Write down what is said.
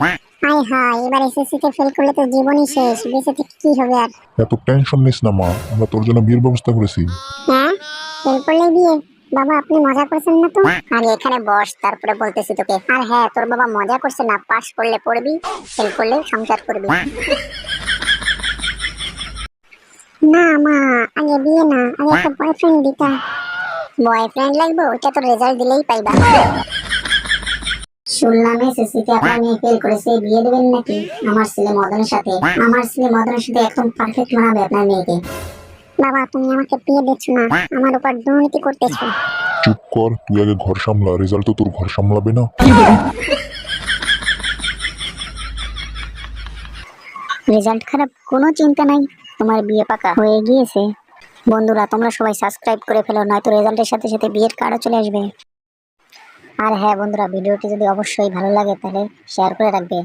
High high এবার SSC তে fail করলে তো জীবনই শেষ। বেঁচে থেকে কি হবে আর? এত টেনশন নিস না মা আমরা তোর জন্য বিয়ের ব্যবস্থা করেছি। হ্যাঁ? ফেল করলে বিয়ে? বাবা আপনি মজা করছেন না তো? আগে এখানে বস তারপরে বলতেছি তোকে। আর হ্যাঁ তোর বাবা মজা করছে না পাস করলে পড়বি ফেল করলে সংসার করবি। না মা আগে বিয়ে না আগে একটা বয়ফ্রেন্ড দিতা বয়ফ্রেন্ড লাগবে ওটা তো রেজাল্ট দিলেই পাইবা। শুনলাম এসএসসিতে আপনার মেয়ে ফেল করেছে বিয়ে দেবেন নাকি? আমার ছেলে মদনের সাথে। আমার ছেলে মদনের সাথে একদম পারফেক্ট মানাবে আপনার মেয়েকে। বাবা তুমি আমাকে বিয়ে দিচ্ছ না। আমার উপর দুর্নীতি করতেছো। চুপ কর তুই আগে ঘর সামলা রেজাল্ট তো তোর ঘর সামলাবে না। রেজাল্ট খারাপ কোনো চিন্তা নাই। তোমার বিয়ে পাকা হয়ে গিয়েছে। বন্ধুরা তোমরা সবাই সাবস্ক্রাইব করে ফেলো নয়তো রেজাল্টের সাথে সাথে বিয়ের কার্ডও চলে আসবে। আর হ্যাঁ বন্ধুরা ভিডিওটি যদি অবশ্যই ভালো লাগে তাহলে শেয়ার করে রাখবে।